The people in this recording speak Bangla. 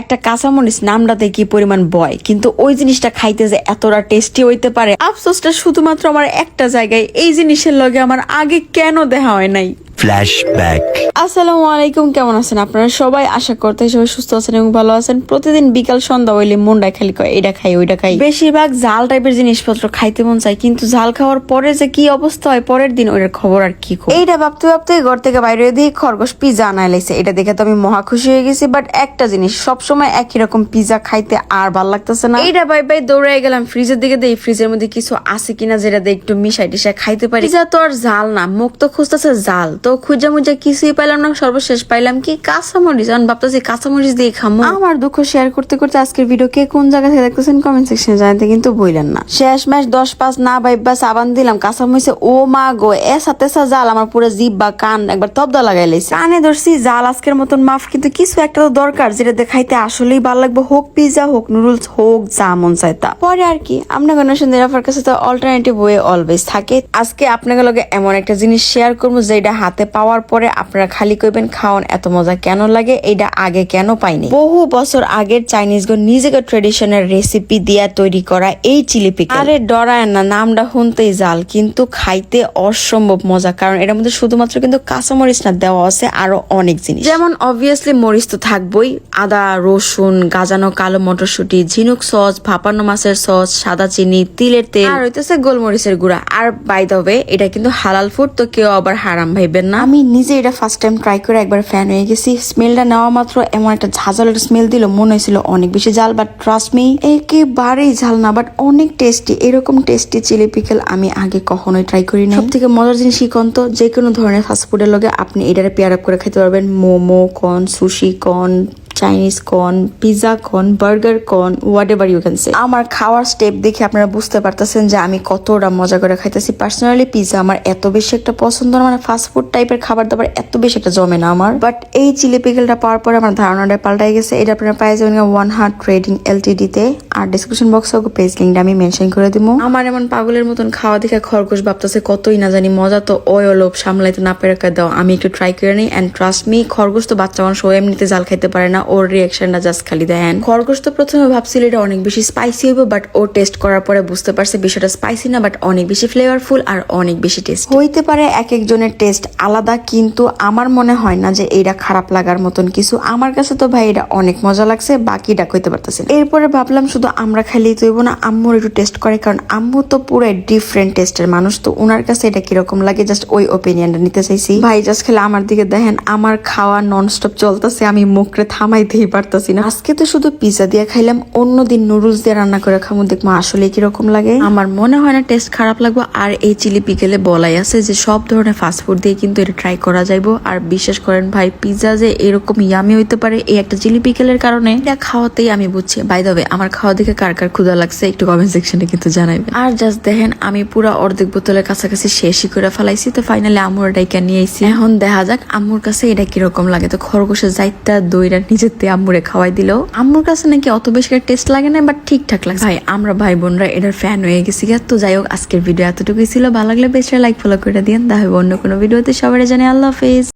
একটা কাঁচামরিচ নামটাতে কি পরিমাণ বয়, কিন্তু ওই জিনিসটা খাইতে যে এতটা টেস্টি হইতে পারে। আফসোসটা শুধুমাত্র আমার একটা জায়গায়, এই জিনিসের লগে আমার আগে কেন দেখা হয় নাই? Flashback. আসসালামু আলাইকুম কেমন আছেন আপনারা? সবাই আশা করতে সবাই সুস্থ আছেন এবং ভালো আছেন। প্রতিদিন বিকাল সন্ধ্যা হইলে মনটা খালি কয় এটা খাই ওইটা খাই। বেশিরভাগ জাল টাইপের জিনিসপত্র খাইতে মন চায় কিন্তু জাল খাওয়ার পরে যে কি অবস্থা হয় পরের দিন ওইটার খবর আর কি এইটা ভাবতে ভাবতে ঘর থেকে বাইরে দিয়ে খরগোশ পিজা আনাই লাইছে। এটা দেখে তো আমি মহা খুশি হয়ে গেছি বাট একটা জিনিস সবসময় একই রকম পিজা খাইতে আর ভালো লাগতেছে না। এইটা বাই বাই দৌড়ে গেলাম ফ্রিজের দিকে দেই ফ্রিজের মধ্যে কিছু আছে কিনা যেটা দিয়ে একটু মিশাই টিশাই খাইতে পারি। পিজা তো আর জাল না মুখ তো খুঁজতেছে জাল তো খুঁজা মুজা কিছুই পাইলাম না, সর্বশেষ পাইলাম কি কাঁচামরিচ। আমি ভাবতেছি কাঁচামরিচ দিয়ে খামো। আমার দুঃখ শেয়ার করতে করতে আজকের ভিডিও কে কোন জায়গা থেকে দেখতেছেন কমেন্ট সেকশনে জানাতে কিন্তু বললেন না। শেষ ম্যাচ দশ পাঁচ না বাইবা সাবান দিলাম, কাঁচামরিচে ও মা গো, এসা তেসা জাল, আমার পুরো জিভ বা কান একবার তবদা লাগাই লাইছে কানে ধরছি জাল, আজকের মতন মাফ, কিন্তু কিছু একটা তো দরকার, যেটা দেখাইতে আসলেই ভালো লাগবে, হোক পিজা হোক নুডলস হোক যা মন চায় তা। পরে আর কি আপনার গণেশন নিরাফার কাছে তো অল্টারনেটিভ ওয়ে অলওয়েজ থাকে। আজকে আপনাদের লগে এমন একটা জিনিস শেয়ার করব, যেটা হাতে পাওয়ার পরে আপনারা খালি কইবেন খাওয়ান এত মজা কেন লাগে এটা আগে কেন পাইনি? বহু বছর আগের চাইনিজ গো নিজেকে ট্রেডিশনাল রেসিপি দিয়া তৈরি করা এই চিলি পিকল আরে ডরায় না, নামটা শুনতেই জাল, কিন্তু খাইতে অসম্ভব মজা, কারণ এটার মধ্যে শুধুমাত্র কিন্তু কাঁচামরিচ না, দেওয়া আছে আরও অনেক জিনিস। যেমন অবভিয়াসলি মরিচ তো থাকবই, আদা, রসুন, গাজানো কালো মটরশুটি, ঝিনুক সস, ভাপানো মাছের সস, সাদা চিনি, তিলের তেল। আর হইতেছে গোলমরিচের গুঁড়া। আর বাই দ্য ওয়ে এটা কিন্তু হালাল ফুড তো কেউ আবার হারাম ভাইবেন না। আমি নিজে এটা ফার্স্ট টাইম ট্রাই করে একবার ফ্যান হয়ে গেছি। স্মেলটা নেওয়া মাত্র এমন একটা ঝাঁঝালের স্মেল দিল মনে হয়েছিল অনেক বেশি ঝাল বাট ট্রাস্ট মি একেবারেই ঝাল না বাট অনেক টেস্টি এরকম টেস্টি চিলি পিকেল আমি আগে কখনোই ট্রাই করি না সব থেকে মজার জিনিস কি কন যে কোনো ধরনের ফাস্টফুডের লগে আপনি এটারে পেয়ার আপ করে খেতে পারবেন। Momo corner sushi corner Chinese corner pizza corner burger corner whatever you can say আমার খাওয়ার স্টেপ দেখে আপনারা বুঝতে পারতেছেন যে আমি কতটা মজা করে খাইতেছি। পার্সোনালি পিৎজা আমার এত বেশি একটা পছন্দ না মানে ফাস্ট ফুড টাইপের খাবার দাবার এত বেশি একটা জমে না আমার। বাট এই চিলি পিকেলটা পাওয়ার পরে আমার ধারণাটা পাল্টাই গেছে। এটা আপনারা পাই যাবেন ওয়ান হার্ট ট্রেডিং এলটিডি তে। আর ডিসক্রিপশন বক্সে ওকে পেজ লিঙ্কটা আমি মেনশন করে দিব আমার এমন পাগলের মতন খাওয়া দেখে খরগোশ ভাবতেছে কতই না জানি মজা তো ওই লোভ সামলাইতে না পেরে দাও। আমি একটু ট্রাই করে নিই অ্যান্ড ট্রাস্ট মি খরগোশ তো বাচ্চা মানুষ ও এমনিতে জাল খাইতে পারে না। ওর রিয়াকশনটা জাস্ট খালি দেন। খরগোশ তো প্রথমে ভাবছিল এটা অনেক বেশি স্পাইসি হবে বাট ও টেস্ট করার পরে বুঝতে পারছে বিষয়টা স্পাইসি না বাট অনেক বেশি ফ্লেভারফুল আর অনেক বেশি টেস্ট হইতে পারে এক একজনের টেস্ট আলাদা, কিন্তু আমার মনে হয় না যে এটা খারাপ লাগার মতন কিছু। আমার কাছে তো ভাই এটা অনেক মজা লাগছে, বাকিটা কইতে পারতেছে এরপরে ভাবলাম শুধু আমরা খাইলেই তৈব না, আম্মুর একটু টেস্ট করে, কারণ আম্মু তো পুরো ডিফারেন্ট টেস্টের মানুষ, তো ওনার কাছে এটা কীরকম লাগে জাস্ট ওই ওপিনিয়নটা নিতে চাইছি। ভাই জাস্ট খেলে আমার দিকে দেখেন, আমার খাওয়া নন স্টপ চলতেছে, আমি মুখরে থামাইতেই পারতাছি না। আজকে তো শুধু পিজা দিয়ে খাইলাম, অন্যদিন নুডলস দিয়ে রান্না করে খাব দেখব আসলে কীরকম লাগে? আমার মনে হয় না টেস্ট খারাপ লাগবে। আর এই চিলি পিকেলে বলাই আছে যে, সব ধরনের ফাস্টফুড দিয়ে কিন্তু এটা ট্রাই করা যাইবো। আর বিশ্বাস করেন ভাই পিজা যে এরকম ইয়ামি হইতে পারে, এই একটা চিলি পিকেলের কারণে এটা খাওয়াতেই আমি বুঝছি। বাই দবে আমার খাওয়া দেখে কার কার ক্ষুদা লাগছে, একটু কমেন্ট সেকশনে কিন্তু জানাইবে আর জাস্ট দেখেন, আমি পুরো অর্ধেক বোতলের কাছাকাছি শেষই করে ফেলাইছি। তো ফাইনালি আম্মুর এটাই নিয়ে আইছি। এখন দেখা যাক আমুর কাছে এটা কীরকম লাগে। তো খরগোশের যাইতা দইরা নিজের দিয়ে আম্মুরে খাওয়াই দিল। আম্মুর কাছে নাকি অত বেশি টেস্ট লাগে না বাট ঠিকঠাক লাগে ভাই, আমরা ভাই বোনরা এটার ফ্যান হয়ে গেছি। তো যাই হোক, আজকের ভিডিও এতটুকুই ছিল। ভালো লাগলে বেশি লাইক ফলো করে দিন তাহলে অন্য কোনো ভিডিওতে সবাই জানে আল্লাহ হাফেজ।